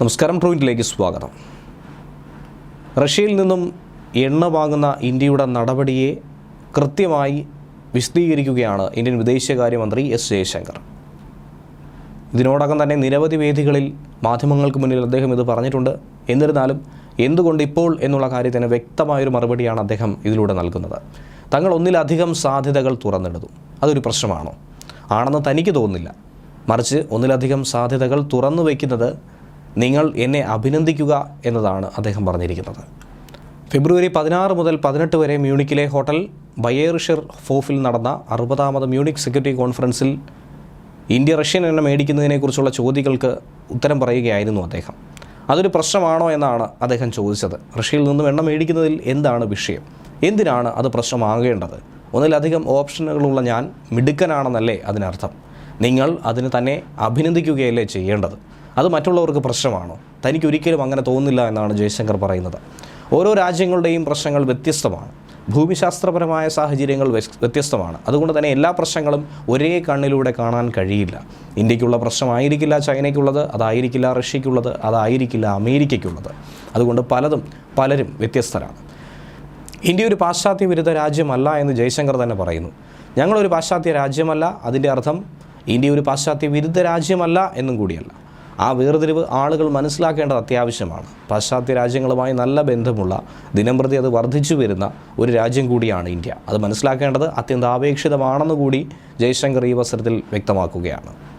നമസ്കാരം ട്രൂയിന്റിലേക്ക് സ്വാഗതം. റഷ്യയിൽ നിന്നും എണ്ണ വാങ്ങുന്ന ഇന്ത്യയുടെ നടപടിയെ കൃത്യമായി വിശദീകരിക്കുകയാണ് ഇന്ത്യൻ വിദേശകാര്യമന്ത്രി എസ് ജയശങ്കർ. ഇതിനോടകം തന്നെ നിരവധി വേദികളിൽ മാധ്യമങ്ങൾക്ക് മുന്നിൽ അദ്ദേഹം ഇത് പറഞ്ഞിട്ടുണ്ട്. എന്നിരുന്നാലും എന്തുകൊണ്ട് ഇപ്പോൾ എന്നുള്ള കാര്യത്തിന് വ്യക്തമായൊരു മറുപടിയാണ് അദ്ദേഹം ഇതിലൂടെ നൽകുന്നത്. തങ്ങൾ ഒന്നിലധികം സാധ്യതകൾ തുറന്നിടുന്നു. അതൊരു പ്രശ്നമാണോ? ആണെന്ന് തനിക്ക് തോന്നുന്നില്ല. മറിച്ച് ഒന്നിലധികം സാധ്യതകൾ തുറന്നു വയ്ക്കുന്നത് നിങ്ങൾ എന്നെ അഭിനന്ദിക്കുക എന്നതാണ് അദ്ദേഹം പറഞ്ഞിരിക്കുന്നത്. ഫെബ്രുവരി പതിനാറ് മുതൽ പതിനെട്ട് വരെ മ്യൂണിക്കിലെ ഹോട്ടൽ ബയേറിഷർ ഫോഫിൽ നടന്ന അറുപതാമത് മ്യൂണിക് സെക്യൂരിറ്റി കോൺഫറൻസിൽ ഇന്ത്യ റഷ്യൻ എണ്ണ മേടിക്കുന്നതിനെക്കുറിച്ചുള്ള ചോദ്യങ്ങൾക്ക് ഉത്തരം പറയുകയായിരുന്നു അദ്ദേഹം. അതൊരു പ്രശ്നമാണോ എന്നാണ് അദ്ദേഹം ചോദിച്ചത്. റഷ്യയിൽ നിന്നും എണ്ണ മേടിക്കുന്നതിൽ എന്താണ് വിഷയം? എന്തിനാണ് അത് പ്രശ്നമാകേണ്ടത്? ഒന്നിലധികം ഓപ്ഷനുകളുള്ള ഞാൻ മിടുക്കനാണെന്നല്ലേ അതിനർത്ഥം. നിങ്ങൾ അതിന് തന്നെ അഭിനന്ദിക്കുകയല്ലേ ചെയ്യേണ്ടത്? അത് മറ്റുള്ളവർക്ക് പ്രശ്നമാണോ? തനിക്ക് ഒരിക്കലും അങ്ങനെ തോന്നില്ല എന്നാണ് ജയശങ്കർ പറയുന്നത്. ഓരോ രാജ്യങ്ങളുടെയും പ്രശ്നങ്ങൾ വ്യത്യസ്തമാണ്. ഭൂമിശാസ്ത്രപരമായ സാഹചര്യങ്ങൾ വ്യത്യസ്തമാണ്. അതുകൊണ്ട് തന്നെ എല്ലാ പ്രശ്നങ്ങളും ഒരേ കണ്ണിലൂടെ കാണാൻ കഴിയില്ല. ഇന്ത്യക്കുള്ള പ്രശ്നമായിരിക്കില്ല ചൈനയ്ക്കുള്ളത് അതായിരിക്കില്ല റഷ്യയ്ക്കുള്ളത് അതായിരിക്കില്ല അമേരിക്കയ്ക്കുള്ളത്. അതുകൊണ്ട് പലതും പലരും വ്യത്യസ്തരാണ്. ഇന്ത്യ ഒരു പാശ്ചാത്യ വിരുദ്ധ രാജ്യമല്ല എന്ന് ജയശങ്കർ തന്നെ പറയുന്നു. ഞങ്ങളൊരു പാശ്ചാത്യ രാജ്യമല്ല അതിന്റെ അർത്ഥം ഇന്ത്യ ഒരു പാശ്ചാത്യ വിരുദ്ധ രാജ്യമല്ല എന്നും കൂടിയല്ല. ആ വേർതിരിവ് ആളുകൾ മനസ്സിലാക്കേണ്ടത് അത്യാവശ്യമാണ്. പാശ്ചാത്യ രാജ്യങ്ങളുമായി നല്ല ബന്ധമുള്ള ദിനംപ്രതി അത് വർദ്ധിച്ചു വരുന്ന ഒരു രാജ്യം കൂടിയാണ് ഇന്ത്യ. അത് മനസ്സിലാക്കേണ്ടത് അത്യന്താപേക്ഷിതമാണെന്ന് കൂടി ജയശങ്കർ ഈ അവസരത്തിൽ വ്യക്തമാക്കുകയാണ്.